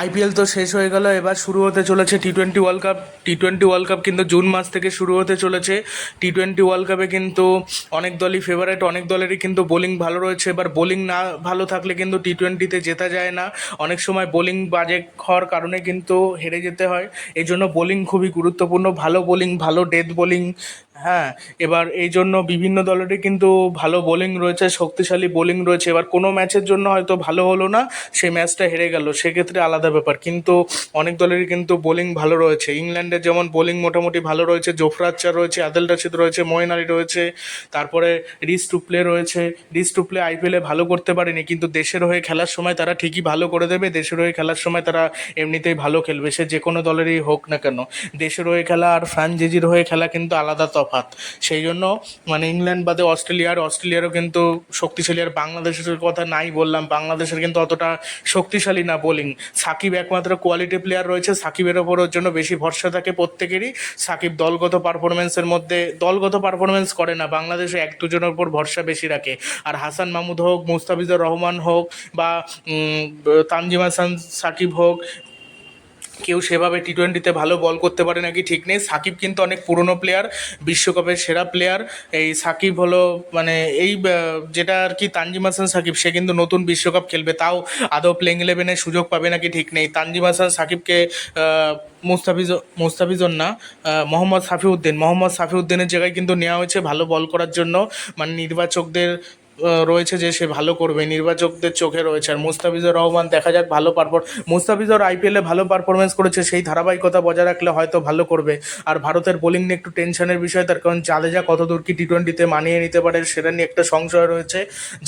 IPL তো শেষ হয়ে গেল, এবার শুরু হতে চলেছে T twenty world cup T twenty world cup কিন্তু জুন মাস থেকে শুরু হতে চলেছে। টি টোয়েন্টি ওয়ার্ল্ড কাপে কিন্তু অনেক দলই ফেভারেট অনেক দলেরই কিন্তু বোলিং ভালো রয়েছে। এবার বোলিং না ভালো থাকলে কিন্তু টি টোয়েন্টিতে জেতা যায় না। অনেক সময় বোলিং বাজে হওয়ার কারণে কিন্তু হেরে যেতে হয়। এই জন্য বোলিং খুবই গুরুত্বপূর্ণ। ভালো বোলিং ভালো ডেথ বোলিং হ্যাঁ এবার এই জন্য বিভিন্ন দলেরই কিন্তু ভালো বোলিং রয়েছে, শক্তিশালী বোলিং রয়েছে। এবার কোনো ম্যাচের জন্য হয়তো ভালো হলো না, সেই ম্যাচটা হেরে গেল। সেক্ষেত্রে আলাদা ব্যাপার। কিন্তু অনেক দলেরই কিন্তু বোলিং ভালো রয়েছে। ইংল্যান্ডের যেমন বোলিং মোটামুটি ভালো রয়েছে জোফরাচ্চার রয়েছে, আদেল রাশিদ রয়েছে ময়েন আলী রয়েছে, তারপরে রিস টুপ্লে রয়েছে। রিস টুপ্লে আইপিএলে ভালো করতে পারেনি, কিন্তু দেশের হয়ে খেলার সময় তারা ঠিকই ভালো করে দেবে। দেশের হয়ে খেলার সময় তারা এমনিতেই ভালো খেলবে। সে যে কোনো দলেরই হোক না কেন, দেশের হয়ে খেলা আর ফ্রাঞ্চাইজির হয়ে খেলা কিন্তু আলাদা তফাৎ। সেই জন্য মানে ইংল্যান্ড বাদে অস্ট্রেলিয়ার অস্ট্রেলিয়ারও কিন্তু শক্তিশালী, আর বাংলাদেশের কথা নাই বললাম, বাংলাদেশের কিন্তু অতটা শক্তিশালী না বোলিং। সাকিব একমাত্র কোয়ালিটি প্লেয়ার রয়েছে, সাকিবের ওপর ওর জন্য বেশি ভরসা থাকে প্রত্যেকেরই। সাকিব দলগত পারফরমেন্সের মধ্যে, দলগত পারফরমেন্স করে না, বাংলাদেশে এক দুজনের উপর ভরসা বেশি রাখে। আর হাসান মাহমুদ হোক, মুস্তাফিজুর রহমান হোক, বা তানজিম হাসান সাকিব হোক কেউ সেভাবে টি টোয়েন্টিতে ভালো বল করতে পারে নাকি ঠিক নেই। সাকিব কিন্তু অনেক পুরনো প্লেয়ার বিশ্বকাপের সেরা প্লেয়ার এই সাকিব হলো মানে এই যেটা আর কি তানজিম হাসান সাকিব, সে কিন্তু নতুন বিশ্বকাপ খেলবে। তাও আদৌ প্লেইং ইলেভেনে সুযোগ পাবে নাকি ঠিক নেই। তানজিম হাসান সাকিবকে মুস্তাফিজ মুস্তাফিজুর না মোহাম্মদ সাফিউদ্দিন। মোহাম্মদ সাফিউদ্দিনের জায়গায় কিন্তু নেওয়া হয়েছে ভালো বল করার জন্য। মানে নির্বাচকদের রয়েছে যে সে ভালো করবে, নির্বাচকদের চোখে রয়েছে। আর মুস্তাফিজুর রহমান, দেখা যাক ভালো পারফর মুস্তাফিজুর আইপিএলে ভালো পারফরমেন্স করেছে, সেই ধারাবাহিকতা বজায় রাখলে হয়তো ভালো করবে। আর ভারতের বোলিং নিয়ে একটু টেনশনের বিষয়, তার কারণ জাদেজা কতদূর কি টি টোয়েন্টিতে মানিয়ে নিতে পারে, সেটা নিয়ে একটা সংশয় রয়েছে।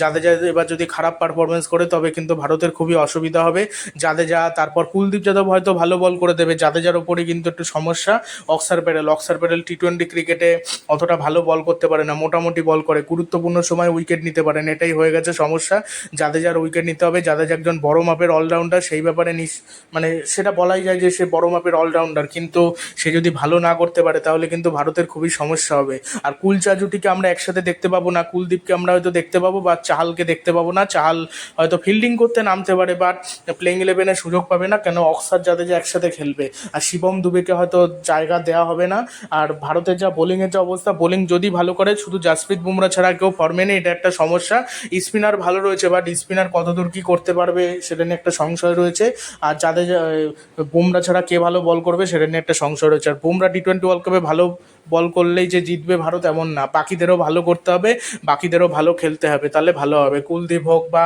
জাদেজা এবার যদি খারাপ পারফরমেন্স করে, তবে কিন্তু ভারতের খুবই অসুবিধা হবে। জাদেজা, তারপর কুলদীপ যাদব হয়তো ভালো বল করে দেবে। জাদেজার ওপরই কিন্তু একটু সমস্যা। অক্সার প্যাডেল অক্সার প্যাডেল টি টোয়েন্টি ক্রিকেটে অতটা ভালো বল করতে পারে না, মোটামুটি বল করে। গুরুত্বপূর্ণ সময় উইকেট নিতে পারেন, এটাই হয়ে গেছে সমস্যা। জাদেজার উইকেট নিতে হবে জাদেজা একজন বড় মাপের অলরাউন্ডার সেই ব্যাপারে নিস মানে সেটা বলাই যায় যে সে বড় মাপের অলরাউন্ডার কিন্তু সে যদি ভালো না করতে পারে, তাহলে কিন্তু ভারতের খুবই সমস্যা হবে। আর কুল চাজুটিকে আমরা একসাথে দেখতে পাবো না, কুলদীপকে আমরা হয়তো দেখতে পাবো বা চাহালকে দেখতে পাবো না। চাহাল হয়তো ফিল্ডিং করতে নামতে পারে বাট প্লেইং ইলেভেনে সুযোগ পাবে না, কেন অক্সার জাদেজা একসাথে খেলবে। আর শিবম দুবেকে হয়তো জায়গা দেওয়া হবে না। আর ভারতের যা বোলিংয়ের যা অবস্থা বোলিং যদি ভালো করে, শুধু জাসপ্রীত বুমরা ছাড়া কেউ ফর্মে নেই, এটা একটা স্পিনার ভালো রয়েছে বাট স্পিনার কতদূর কি করতে পারবে সেটা নিয়ে একটা সংশয় রয়েছে। আর যাদের বুমরা ছাড়া কে ভালো বল করবে সেটা নিয়ে একটা সংশয় রয়েছে। আর বুমরা টি টোয়েন্টি ওয়ার্ল্ড কাপে ভালো বল করলেই যে জিতবে ভারত এমন না। বাকিদেরও ভালো করতে হবে, বাকিদেরও ভালো খেলতে হবে, তাহলে ভালো হবে। কুলদীপ হোক বা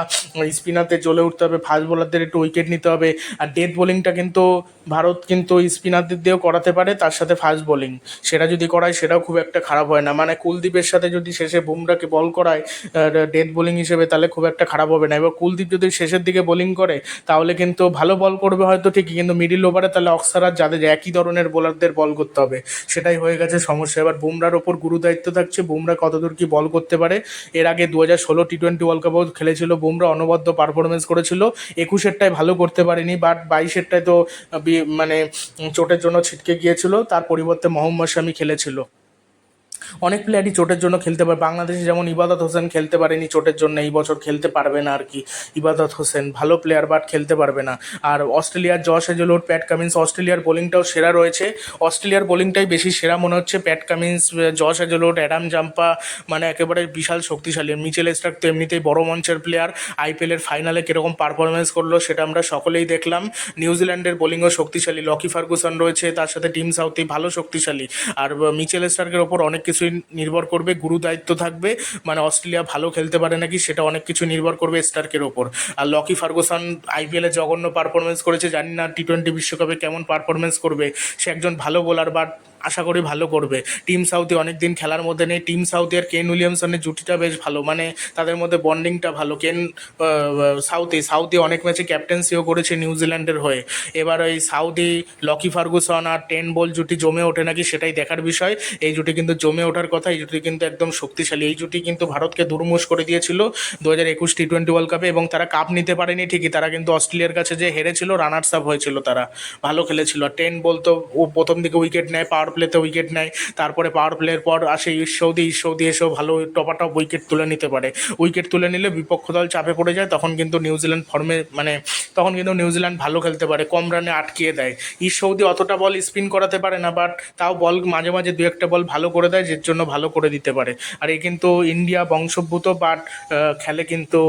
স্পিনারদের জ্বলে উঠতে হবে ফাস্ট বোলারদের একটু উইকেট নিতে হবে। আর ডেথ বোলিংটা কিন্তু ভারত কিন্তু স্পিনারদের দিয়েও করাতে পারে, তার সাথে ফাস্ট বোলিং সেটা যদি করায়, সেটাও খুব একটা খারাপ হয় না। মানে কুলদীপের সাথে যদি শেষে বুমরাকে বল করায় ডেথ বোলিং হিসেবে, তাহলে খুব একটা খারাপ হবে না। এবার কুলদীপ যদি শেষের দিকে বোলিং করে, তাহলে কিন্তু ভালো বল করবে হয়তো ঠিকই, কিন্তু মিডিল ওভারে তাহলে অক্সার যাদের একই ধরনের বোলারদের বল করতে হবে, সেটাই হয়ে গেছে সমস্যা। এবার বুমরার ওপর গুরু দায়িত্ব থাকছে। বুমরা কতদূর কি বল করতে পারে? এর আগে দু হাজার ষোলো টি টোয়েন্টি ওয়ার্ল্ড কাপও খেলেছিল। বুমরা অনবদ্য পারফরমেন্স করেছিল। একুশেরটায় ভালো করতে পারেনি বাট বাইশেরটায় তো মানে চোটের জন্য ছিটকে গিয়েছিল। তার পরিবর্তে মোহাম্মদ শামি খেলেছিল। অনেক প্লেয়ারই চোটের জন্য খেলতে পারে। বাংলাদেশে যেমন ইবাদত হোসেন খেলতে পারেনি চোটের জন্য, এই বছর খেলতে পারবে না আর কি ইবাদত হোসেন। ভালো প্লেয়ার বাট খেলতে পারবে না। আর অস্ট্রেলিয়ার জশ হেজেলউড প্যাট কামিন্স, অস্ট্রেলিয়ার বোলিংটাও সেরা রয়েছে। অস্ট্রেলিয়ার বোলিংটাই বেশি সেরা মনে হচ্ছে। Pat Cummins Josh Hazlewood Adam Zampa মানে একেবারে বিশাল শক্তিশালী। মিচেল স্টার্ক তো এমনিতেই বড় মঞ্চের প্লেয়ার আইপিএলের ফাইনালে কীরকম পারফরমেন্স করল সেটা আমরা সকলেই দেখলাম। নিউজিল্যান্ডের বোলিংও শক্তিশালী। লকি ফার্গুসন রয়েছে, তার সাথে টিম সাউথি ভালো শক্তিশালী। আর মিচেল স্টার্কের ওপর অনেক কিছুই নির্ভর করবে, গুরু দায়িত্ব থাকবে। মানে অস্ট্রেলিয়া ভালো খেলতে পারে নাকি সেটা অনেক কিছু নির্ভর করবে স্টার্কের ওপর। আর লকি ফার্গুসন আইপিএলে জঘন্য পারফরমেন্স করেছে, জানি না টি টোয়েন্টি বিশ্বকাপে কেমন পারফরমেন্স করবে। সে একজন ভালো বোলার বাট আশা করি ভালো করবে। টিম সাউথে অনেক দিন খেলার মধ্যে নেই। টিম সাউথে আর কেন উইলিয়ামসনের জুটিটা বেশ ভালো। মানে তাদের মধ্যে বন্ডিংটা ভালো। কেন সাউথে সাউথে অনেক ম্যাচে ক্যাপ্টেন্সিও করেছে নিউজিল্যান্ডের হয়ে। এবার ওই সাউথি, লকি ফার্গুসন আর টেন বল জুটি জমে ওঠে নাকি সেটাই দেখার বিষয়। এই জুটি কিন্তু জমে ওঠার কথা। এই জুটি কিন্তু একদম শক্তিশালী। এই জুটি কিন্তু ভারতকে দুর্মুষ করে দিয়েছিল দু হাজার একুশ টি টোয়েন্টি ওয়ার্ল্ড কাপে এবং তারা কাপ নিতে পারেনি ঠিকই। তারা কিন্তু অস্ট্রেলিয়ার কাছে যে হেরেছিল রানার্স আপ হয়েছিল তারা। ভালো খেলেছিল। টেন বল তো ও প্রথম দিকে উইকেট নেয়, পাওয়ার প্লেতে উইকেট নেয়। তারপরে পাওয়ার প্লের পর আসে সৌদি সৌদি এসেও ভালো টপাটপ উইকেট তুলে নিতে পারে। উইকেট তুলে নিলে বিপক্ষ দল চাপে পড়ে যায়, তখন কিন্তু নিউজিল্যান্ড ফর্মে মানে তখন কিন্তু নিউজিল্যান্ড ভালো খেলতে পারে, কম রানে আটকিয়ে দেয়। ইস্ট সৌদি অতটা বল স্পিন করাতে পারে না বাট তাও বল মাঝে মাঝে দু একটা বল ভালো করে দেয়, যের জন্য ভালো করে দিতে পারে। আর এ কিন্তু ইন্ডিয়া বংশোদ্ভূত বাট খেলে কিন্তু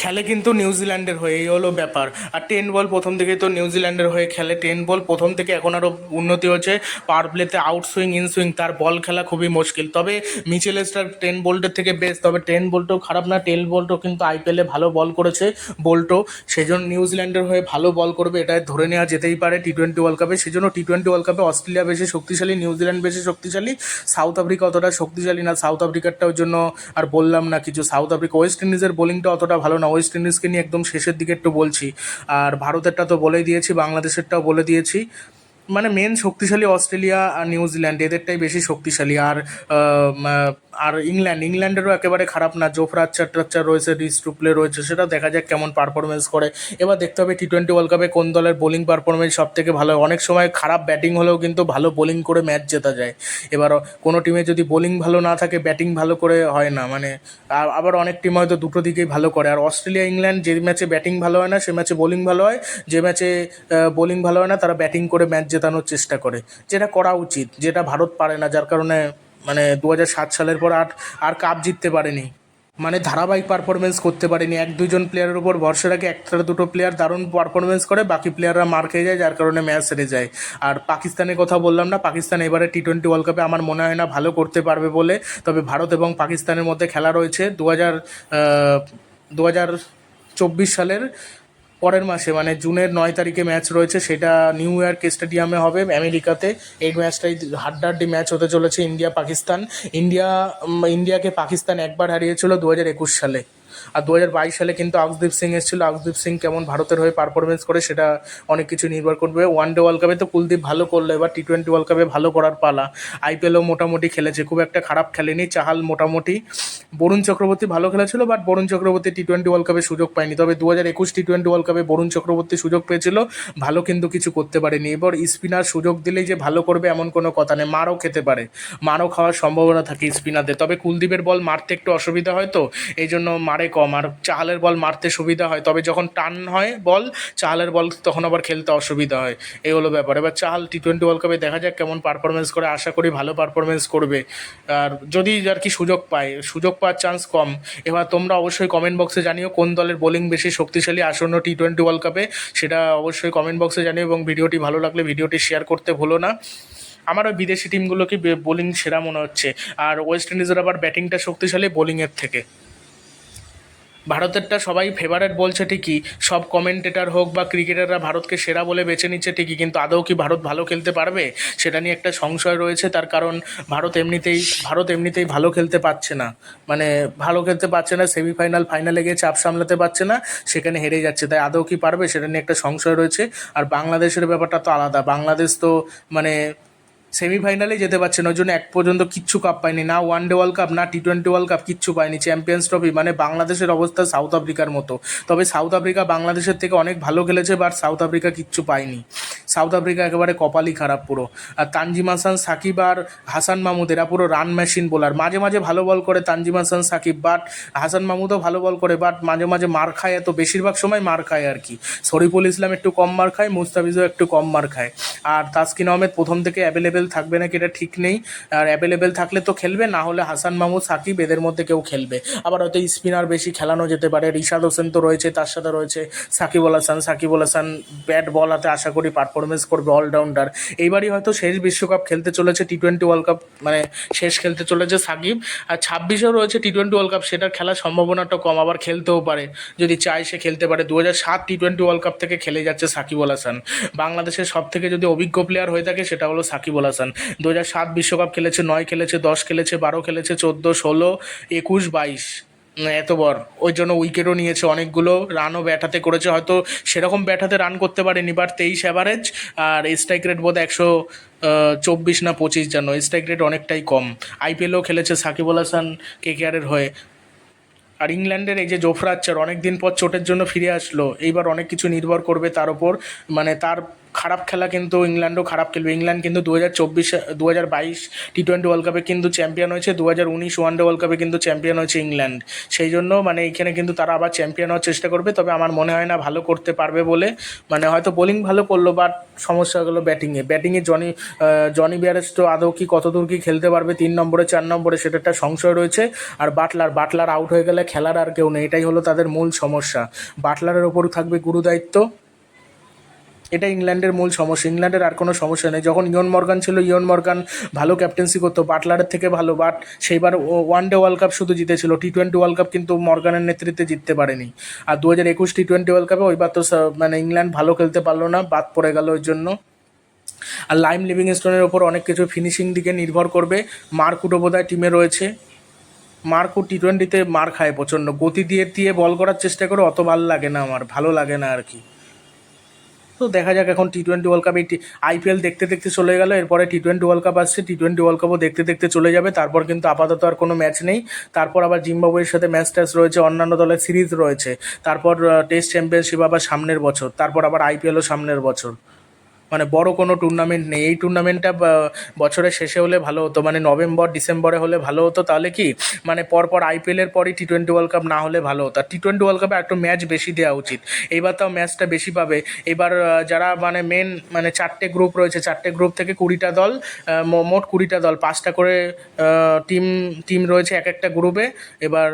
খেলে কিন্তু নিউজিল্যান্ডের হয়ে এই হলো ব্যাপার। আর টেন বল প্রথম থেকেই তো নিউজিল্যান্ডের হয়ে খেলে। টেন বল প্রথম থেকে এখন আরও উন্নতি হচ্ছে পাওয়ার প্লেতে আউট সুইং ইন সুইং তার বল খেলা খুবই মুশকিল। তবে মিচেল স্টার টেন বোল্টের থেকে বেস্ট তবে টেন বোল্টও খারাপ না। টেন বোল্টও কিন্তু আইপিএলে ভালো বল করেছে বোল্টও সেই জন্য নিউজিল্যান্ডের হয়ে ভালো বল করবে এটা ধরে নেওয়া যেতেই পারে টি টোয়েন্টি ওয়ার্ল্ড কাপে সেই জন্য টি টোয়েন্টি ওয়ার্ল্ড কাপে অস্ট্রেলিয়া বেশি শক্তিশালী নিউজিল্যান্ড বেশি শক্তিশালী। সাউথ আফ্রিকা অতটা শক্তিশালী না। সাউথ আফ্রিকারটার জন্য আর বললাম না কিছু। সাউথ আফ্রিকা ওয়েস্ট ইন্ডিজের বোলিংটা অতটা ভালো না ওয়েস্ট ইন্ডিজকে নিয়ে একদম শেষের দিকে একটু বলছি। আর ভারতেরটা তো বলেই দিয়েছি, বাংলাদেশেরটাও বলে দিয়েছি। মানে মেন শক্তিশালী অস্ট্রেলিয়া আর নিউজিল্যান্ড এদেরটাই বেশি শক্তিশালী। আর আর ইংল্যান্ড, ইংল্যান্ডেরও একেবারে খারাপ না। জোফরা টাচ্চার রয়েছে, রিস টুপলে রয়েছে, সেটা দেখা যাক কেমন পারফরমেন্স করে। এবার দেখতে হবে টি টোয়েন্টি ওয়ার্ল্ড কাপে কোন দলের বোলিং পারফরমেন্স সব থেকে ভালো। অনেক সময় খারাপ ব্যাটিং হলেও কিন্তু ভালো বোলিং করে ম্যাচ জেতা যায়। এবার কোনো টিমে যদি বোলিং ভালো না থাকে ব্যাটিং ভালো করে হয় না। মানে আবার অনেক টিম হয়তো দুটো দিকেই ভালো করে। আর অস্ট্রেলিয়া, ইংল্যান্ড যে ম্যাচে ব্যাটিং ভালো হয় না, সে ম্যাচে বোলিং ভালো হয়। যে ম্যাচে বোলিং ভালো হয় না, তারা ব্যাটিং করে ম্যাচ জেতানোর চেষ্টা করে। যেটা করা উচিত, যেটা ভারত পারে না, যার কারণে মানে দু হাজার সাত সালের পর আর আর কাপ জিততে পারেনি। মানে ধারাবাহিক পারফরমেন্স করতে পারেনি। এক দুজন প্লেয়ারের উপর ভরসা রাখে একটা দুটো প্লেয়ার দারুণ পারফরমেন্স করে, বাকি প্লেয়াররা মার খেয়ে যায়, যার কারণে ম্যাচ হেরে যায়। আর পাকিস্তানের কথা বললাম না, পাকিস্তান এবারে টি টোয়েন্টি ওয়ার্ল্ড কাপে আমার মনে হয় না ভালো করতে পারবে বলে। তবে ভারত এবং পাকিস্তানের মধ্যে খেলা রয়েছে। দু হাজার দু হাজার চব্বিশ সালের পরের মাসে মানে জুনের নয় তারিখে ম্যাচ রয়েছে, সেটা নিউ ইয়র্ক স্টেডিয়ামে হবে আমেরিকাতে। এই ম্যাচটাই হাড্ডাহাড্ডি ম্যাচ হতে চলেছে ইন্ডিয়া পাকিস্তান ইন্ডিয়া ইন্ডিয়াকে পাকিস্তান একবার হারিয়েছিল দু হাজার একুশ সালে। আর দু হাজার বাইশ সালে কিন্তু আকসদীপ সিং এসেছিল। আকসদীপ সিং কেমন ভারতের হয়ে পারফরমেন্স করে সেটা অনেক কিছু নির্ভর করবে। ওয়ান ডে ওয়ার্ল্ড কাপে তো কুলদীপ ভালো করল, এবার টি টোয়েন্টি ওয়ার্ল্ড কাপে ভালো করার পালা। আইপিএলও মোটামুটি খেলেছে, খুব একটা খারাপ খেলেনি, চাহাল মোটামুটি। বরুণ চক্রবর্তী ভালো খেলেছিল but Varun Chakravarthy T twenty world কাপে সুযোগ পায়নি। তবে দু হাজার একুশ টি টোয়েন্টি ওয়ার্ল্ড কাপে বরুণ চক্রবর্তী সুযোগ পেয়েছিল, ভালো কিন্তু কিছু করতে পারেনি। এবার স্পিনার সুযোগ দিলেই যে ভালো করবে এমন কোনো কথা নেই, মারও খেতে পারে, মারও খাওয়ার সম্ভাবনা থাকে স্পিনারদের তবে কুলদীপের বল মারতে একটু অসুবিধা হয় তো, এই জন্য মারে কম আর চালের বল মারতে সুবিধা হয়। তবে যখন টান হয় বল, চালের বল তখন আবার খেলতে অসুবিধা হয়। এই হলো ব্যাপার। এবার চাল টি টোয়েন্টি ওয়ার্ল্ড কাপে দেখা যাক কেমন পারফরমেন্স করে। আশা করি ভালো পারফরমেন্স করবে। আর যদি আর কি সুযোগ পায়, সুযোগ পাওয়ার চান্স কম, এবার তোমরা অবশ্যই কমেন্ট বক্সে জানিও কোন দলের বোলিং বেশি শক্তিশালী আসন্ন টি টোয়েন্টি ওয়ার্ল্ড কাপে সেটা অবশ্যই কমেন্ট বক্সে জানিও এবং ভিডিওটি ভালো লাগলে ভিডিওটি শেয়ার করতে ভুলো না। আমার ওই বিদেশি টিমগুলোকে বোলিং সেরা মনে হচ্ছে। আর ওয়েস্ট ইন্ডিজের আবার ব্যাটিংটা শক্তিশালী বোলিংয়ের থেকে। ভারতেরটা সবাই ফেভারেট বলছে ঠিকই। সব কমেন্টেটার হোক বা ক্রিকেটাররা ভারতকে সেরা বলে বেছে নিচ্ছে ঠিকই, কিন্তু আদৌ কি ভারত ভালো খেলতে পারবে? সেটা নিয়ে একটা সংশয় রয়েছে, তার কারণ ভারত এমনিতেই ভারত এমনিতেই ভালো খেলতে পারছে না। মানে ভালো খেলতে পারছে না সেমিফাইনাল ফাইনালে গিয়ে চাপ সামলাতে পারছে না, সেখানে হেরে যাচ্ছে। তাই আদৌ কি পারবে, সেটা নিয়ে একটা সংশয় রয়েছে। আর বাংলাদেশের ব্যাপারটা তো আলাদা। বাংলাদেশ তো মানে সেমিফাইনালে যেতে পারছে না ওই জন্য এক পর্যন্ত কিচ্ছু কাপ পায়নি না ওয়ান ডে ওয়ার্ল্ড কাপ না টি টোয়েন্টি ওয়ার্ল্ড কাপ কিচ্ছু পায়নি চ্যাম্পিয়ন্স ট্রফি মানে বাংলাদেশের অবস্থা সাউথ আফ্রিকার মতো। তবে সাউথ আফ্রিকা বাংলাদেশের থেকে অনেক ভালো খেলেছে বাট সাউথ আফ্রিকা কিচ্ছু পায়নি। সাউথ আফ্রিকা একেবারে কপালই খারাপ পুরো। আর তানজিম হাসান, সাকিব আর হাসান মাহমুদ এরা পুরো রান মেশিন বোলার মাঝে মাঝে ভালো বল করে তানজিম হাসান, সাকিব বাট হাসান মাহমুদও ভালো বল করে বাট মাঝে মাঝে মার খায় এত, বেশিরভাগ সময় মার খায় আর কি। শরীফুল ইসলাম একটু কম মার খায়, মুস্তাফিজও একটু কম মার খায়। আর তাসকিন আহমেদ প্রথম থেকে অ্যাভেলেবেল থাকবে নাকি এটা ঠিক নেই। আর অ্যাভেলেবেল থাকলে তো খেলবে, না হলে হাসান মাহমুদ সাকিব, এদের মধ্যে কেউ খেলবে। আবার হয়তো স্পিনার বেশি খেলানো যেতে পারে। রিশাদ হোসেন তো রয়েছে, তার সাথে রয়েছে সাকিব আল হাসান। সাকিব আল হাসান ব্যাট বল হাতে আশা করি পারফরমেন্স করবে অলরাউন্ডার এইবারই হয়তো শেষ বিশ্বকাপ খেলতে চলেছে টি টোয়েন্টি ওয়ার্ল্ড কাপ মানে শেষ খেলতে চলেছে সাকিব। আর ছাব্বিশেও রয়েছে টি টোয়েন্টি ওয়ার্ল্ড কাপ সেটার খেলার সম্ভাবনাটা কম, আবার খেলতেও পারে। যদি চায় সে খেলতে পারে। দু হাজার সাত টি টোয়েন্টি ওয়ার্ল্ড কাপ থেকে খেলে যাচ্ছে সাকিব আল হাসান। বাংলাদেশের সব থেকে যদি অভিজ্ঞ প্লেয়ার হয়ে থাকে, সেটা হলো সাকিব আল হাসান। দু হাজার সাত বিশ্বকাপ খেলেছে, নয় খেলেছে, দশ খেলেছে, বারো খেলেছে, চোদ্দ, ষোলো, একুশ, বাইশ। উম, এতবার ওই জন্য উইকেটও নিয়েছে অনেকগুলো রানও ব্যাটাতে করেছে। হয়তো সেরকম ব্যাটাতে রান করতে পারেনি বাট তেইশ অ্যাভারেজ আর স্ট্রাইক রেট বোধ একশো চব্বিশ না পঁচিশ যেন। স্ট্রাইক রেট অনেকটাই কম। আইপিএলও খেলেছে সাকিব আল হাসান কেকেআরের হয়ে। আর ইংল্যান্ডের এই যে জোফরা আচ্চার অনেক দিন পর চোটের জন্য ফিরে আসলো। এইবার অনেক কিছু নির্ভর করবে তার ওপর মানে তার খারাপ খেলা কিন্তু ইংল্যান্ডও খারাপ খেলবে। ইংল্যান্ড কিন্তু দু হাজার চব্বিশে দু হাজার বাইশ টি টোয়েন্টি ওয়ার্ল্ড কাপে কিন্তু চ্যাম্পিয়ন হয়েছে দু হাজার উনিশ ওয়ানডে ওয়ার্ল্ড কাপে কিন্তু চ্যাম্পিয়ন হয়েছে ইংল্যান্ড। সেই জন্য মানে এইখানে কিন্তু তারা আবার চ্যাম্পিয়ন হওয়ার চেষ্টা করবে, তবে আমার মনে হয় না ভালো করতে পারবে বলে। মানে হয়তো বোলিং ভালো করল বাট সমস্যা হলো ব্যাটিংয়ে ব্যাটিংয়ে জনি জনি বিয়ারেস্টো আদৌ কি কতদূর কি খেলতে পারবে, তিন নম্বরে, চার নম্বরে সেটা একটা সংশয় রয়েছে। আর বাটলার বাটলার আউট হয়ে গেলে খেলার আর কেউ নেই, এটাই হলো তাদের মূল সমস্যা। বাটলারের ওপর থাকবে গুরুদায়িত্ব। এটা ইংল্যান্ডের মূল সমস্যা। ইংল্যান্ডের আর কোনো সমস্যা নেই। যখন ইয়ন মর্গান ছিল, ইয়ন মর্গান ভালো ক্যাপ্টেন্সি করতো বাটলারের থেকে ভালো, বাট সেইবার ওয়ান ডে ওয়ার্ল্ড কাপ শুধু জিতেছিল। টি টোয়েন্টি ওয়ার্ল্ড কাপ কিন্তু মর্গানের নেতৃত্বে জিততে পারেনি। আর দু হাজার একুশ টি টোয়েন্টি ওয়ার্ল্ড কাপে ওইবার তো মানে ইংল্যান্ড ভালো খেলতে পারল না, বাদ পড়ে গেল ওই জন্য। আর লাইম লিভিং স্টোনের ওপর অনেক কিছু ফিনিশিং দিকে নির্ভর করবে। মার্কুটো বোধহয় টিমে রয়েছে। মার্কও টি টোয়েন্টিতে মার খায় প্রচণ্ড। গতি দিয়ে দিয়ে বল করার চেষ্টা করে, অত ভালো লাগে না আমার, ভালো লাগে না আর কি। তো দেখা যাক, এখন টি টোয়েন্টি ওয়ার্ল্ড কাপ এই আইপিএল দেখতে দেখতে চলে গেল, এরপরে টি টোয়েন্টি ওয়ার্ল্ড কাপ আসছে টি টোয়েন্টি ওয়ার্ল্ড কাপও দেখতে দেখতে চলে যাবে, তারপর কিন্তু আপাতত আর কোনো ম্যাচ নেই। তারপর আবার জিম্বাবুয়ের সাথে ম্যাচ ট্যাচ রয়েছে, অন্যান্য দলের সিরিজ রয়েছে, তারপর টেস্ট চ্যাম্পিয়নশিপ আবার সামনের বছর, তারপর আবার আইপিএলও সামনের বছর। মানে বড় কোনো টুর্নামেন্ট নেই। এই টুর্নামেন্টটা বছরের শেষে হলে ভালো হতো মানে নভেম্বর, ডিসেম্বরে হলে ভালো হতো, তাহলে কি? মানে পরপর আইপিএলের পরই টি টোয়েন্টি ওয়ার্ল্ড কাপ না হলে ভালো হতো। আর টি টোয়েন্টি ওয়ার্ল্ড কাপে একটু ম্যাচ বেশি দেওয়া উচিত। এইবার তাও ম্যাচটা বেশি পাবে। এবার যারা মানে মেন মানে চারটে গ্রুপ রয়েছে, চারটে গ্রুপ থেকে কুড়িটা দল মোট কুড়িটা দল, পাঁচটা করে টিম টিম রয়েছে এক একটা গ্রুপে এবার,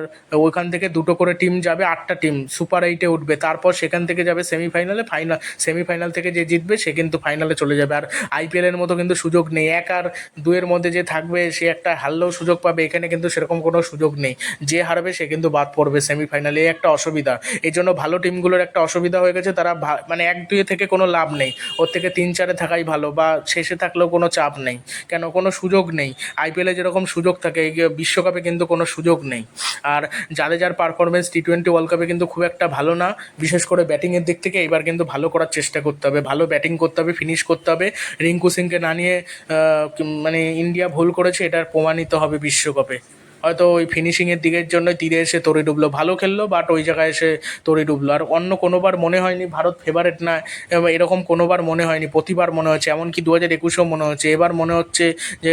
ওইখান থেকে দুটো করে টিম যাবে, আটটা টিম সুপার এইটে উঠবে। তারপর সেখান থেকে যাবে সেমিফাইনালে ফাইনাল সেমিফাইনাল থেকে যে জিতবে, সে কিন্তু ফাইনালে চলে যাবে। আর আইপিএলের মতো কিন্তু সুযোগ নেই। এক আর দুয়ের মধ্যে যে থাকবে, সে একটা হারলেও সুযোগ পাবে। এখানে কিন্তু সেরকম কোনো সুযোগ নেই। যে হারবে, সে কিন্তু বাদ পড়বে সেমিফাইনালে এই একটা অসুবিধা। এই জন্য ভালো টিমগুলোর একটা অসুবিধা হয়ে গেছে। তারা মানে এক দুয়ে থেকে কোনো লাভ নেই। ওর থেকে তিন চারে থাকাই ভালো বা শেষে থাকলেও কোনো চাপ নেই। কেন? কোনো সুযোগ নেই। আইপিএলে যেরকম সুযোগ থাকে, এই বিশ্বকাপে কিন্তু কোনো সুযোগ নেই। আর যার পারফরমেন্স টি টোয়েন্টি ওয়ার্ল্ড কাপে কিন্তু খুব একটা ভালো না। বিশেষ করে ব্যাটিংয়ের দিক থেকে এবার কিন্তু ভালো করার চেষ্টা করতে হবে। ভালো ব্যাটিং করতে হবে ফিনিশ করতে হবে। রিঙ্কু সিংকে না নিয়ে মানে ইন্ডিয়া ভুল করেছে, এটার প্রমাণিত হবে বিশ্বকাপে। হয়তো ওই ফিনিশিংয়ের দিকের জন্য তীরে এসে তরি ডুবলো। ভালো খেললো বাট ওই জায়গায় এসে তরি ডুবলো। আর অন্য কোনোবার মনে হয়নি, ভারত ফেভারেট না এরকম কোনোবার মনে হয়নি, প্রতিবার মনে হচ্ছে। এমনকি দু হাজার একুশেও মনে হচ্ছে। এবার মনে হচ্ছে যে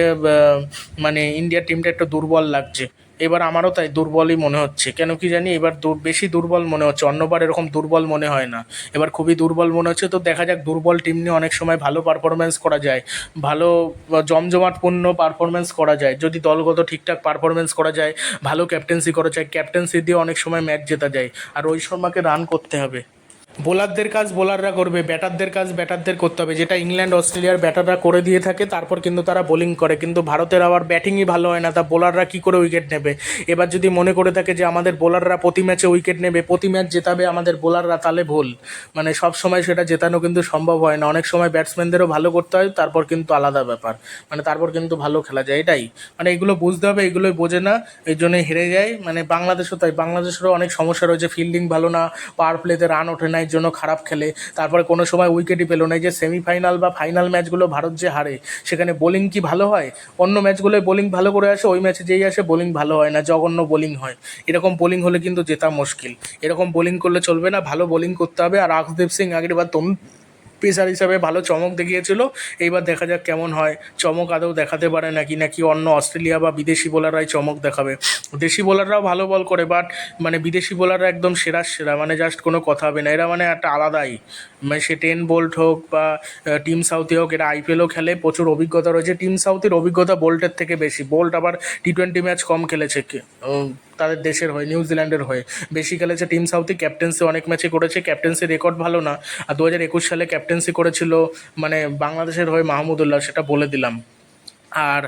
মানে ইন্ডিয়ার টিমটা একটু দুর্বল লাগছে। এবার আমারও তাই দুর্বলই মনে হচ্ছে। কেন কি জানি এবার বেশি দুর্বল মনে হচ্ছে। অন্যবার এরকম দুর্বল মনে হয় না। এবার খুবই দুর্বল মনে হচ্ছে। তো দেখা যাক দুর্বল টিম নিয়ে অনেক সময় ভালো পারফরমেন্স করা যায়। ভালো জমজমাটপূর্ণ পারফরমেন্স করা যায়। যদি দলগত ঠিকঠাক পারফরমেন্স করা যায়, ভালো ক্যাপ্টেন্সি করা যায় ক্যাপ্টেন্সি দিয়ে অনেক সময় ম্যাচ জেতা যায়। আর ওই শর্মাকে রান করতে হবে। বোলারদের কাজ বোলাররা করবে, ব্যাটারদের কাজ ব্যাটারদের করতে হবে। যেটা ইংল্যান্ড, অস্ট্রেলিয়ার ব্যাটাররা করে দিয়ে থাকে, তারপর কিন্তু তারা বোলিং করে। কিন্তু ভারতের আবার ব্যাটিংই ভালো হয় না, তা বোলাররা কী করে উইকেট নেবে? এবার যদি মনে করে থাকে যে আমাদের বোলাররা প্রতি ম্যাচে উইকেট নেবে, প্রতি ম্যাচ জেতাবে আমাদের বোলাররা, তাহলে ভুল। মানে সব সময় সেটা জেতানো কিন্তু সম্ভব হয় না। অনেক সময় ব্যাটসম্যানদেরও ভালো করতে হয়, তারপর কিন্তু আলাদা ব্যাপার। মানে তারপর কিন্তু ভালো খেলা যায়, এটাই। মানে এগুলো বুঝতে হবে, এগুলোই বোঝে না, এই জন্যই হেরে যায়। মানে বাংলাদেশও তাই, বাংলাদেশেরও অনেক সমস্যা রয়েছে, ফিল্ডিং ভালো না পাওয়ার প্লেতে রান ওঠে না এর জন্য খারাপ খেলে। তারপরে কোনো সময় উইকেটই পেল না। যে সেমিফাইনাল বা ফাইনাল ম্যাচগুলো ভারত যে হারে, সেখানে বোলিং কি ভালো হয়? অন্য ম্যাচগুলোয় বোলিং ভালো করে আসে, ওই ম্যাচে যেই আসে বোলিং ভালো হয় না, জঘন্য বোলিং হয়। এরকম বোলিং হলে কিন্তু জেতা মুশকিল। এরকম বোলিং করলে চলবে না, ভালো বোলিং করতে হবে। আর রাঘদেব সিং আগের বার পেসার হিসাবে ভালো চমক দেখিয়েছিল। এইবার দেখা যাক কেমন হয়। চমক আদৌ দেখাতে পারে নাকি নাকি অন্য অস্ট্রেলিয়া বা বিদেশি বোলাররাই চমক দেখাবে। দেশি বোলাররাও ভালো বল করে বাট মানে বিদেশি বোলাররা একদম সেরা সেরা। মানে জাস্ট কোনো কথা হবে না। এরা মানে একটা আলাদাই। মানে সে টেন বোল্ট হোক বা টিম সাউথে হোক, এরা আইপিএলও খেলে, প্রচুর অভিজ্ঞতা রয়েছে। টিম সাউথের অভিজ্ঞতা বোল্টের থেকে বেশি। বোল্ট আবার টি টোয়েন্টি ম্যাচ কম খেলেছে তাদের দেশের হয়ে নিউজিল্যান্ডের হয়ে। বেশি খেলেছে টিম সাউথে ক্যাপ্টেন্সি অনেক ম্যাচে করেছে। ক্যাপ্টেন্সি রেকর্ড ভালো না। আর দু হাজার একুশ সালে ক্যাপ্টেন্সি করেছিল মানে বাংলাদেশের হয়ে মাহমুদুল্লাহ সেটা বলে দিলাম। আর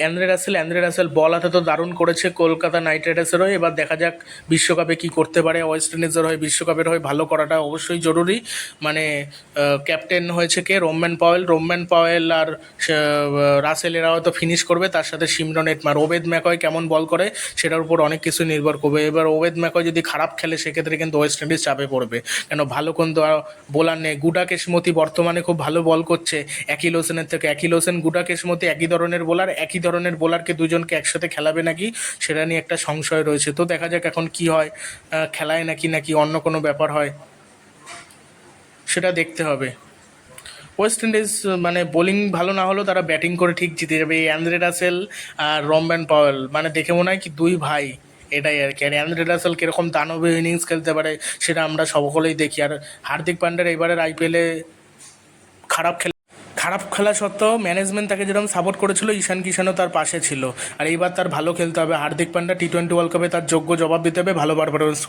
Andre Russell Andre Russell ball হাতে তো দারুণ করেছে কলকাতা নাইট রাইডার্সের হয়ে। এবার দেখা যাক বিশ্বকাপে কি করতে পারে। ওয়েস্ট ইন্ডিজের হয়ে, বিশ্বকাপের হয়ে ভালো করাটা অবশ্যই জরুরি। মানে ক্যাপ্টেন হয়েছে কে? রোম্যান পাওয়েল রোম্যান পাওয়েল আর রাসেল এরা হয়তো ফিনিশ করবে। তার সাথে সিমরন এটমার। ওবেদ ম্যাকয় কেমন বল করে সেটার উপর অনেক কিছু নির্ভর করবে। এবার ওবেদ ম্যাকয় যদি খারাপ খেলে, সেক্ষেত্রে কিন্তু ওয়েস্ট ইন্ডিজ চাপে পড়বে। কেন ভালো কোন বোলার নেই। গুডা কেশমতি বর্তমানে খুব ভালো বল করছে। একিল হোসেনের থেকে। একিল হোসেন, গুডা কেশমতি একই ধরনের বোলার একই ধরনের বোলারকে দুজনকে একসাথে খেলাবে নাকি, সেটা নিয়ে একটা সংশয় রয়েছে। তো দেখা যাক এখন কি হয় খেলায় নাকি নাকি অন্য কোনো ব্যাপার হয়, সেটা দেখতে হবে। ওয়েস্ট ইন্ডিজ মানে বোলিং ভালো না হলেও তারা ব্যাটিং করে ঠিক জিতে যাবে। এই অ্যান্দ্রে রাসেল আর রমব্যান পাওয়েল মানে দেখে মনে হয় কি দুই ভাই, এটাই আর কি। আর অ্যান্দ্রে রাসেল কীরকম দানবে ইনিংস খেলতে পারে, সেটা আমরা সকলেই দেখি। আর হার্দিক পান্ডের এবারের আইপিএলে খারাপ খেলা খারাপ খেলা সত্ত্বেও ম্যানেজমেন্ট তাকে যেরকম সাপোর্ট করেছিল, ঈশান কিষানও তার পাশে ছিল। আর এইবার তার ভালো খেলতে হবে। Hardik Pandya T twenty world কাপে তার যোগ্য জবাব দিতে হবে। ভালো পারফরমেন্স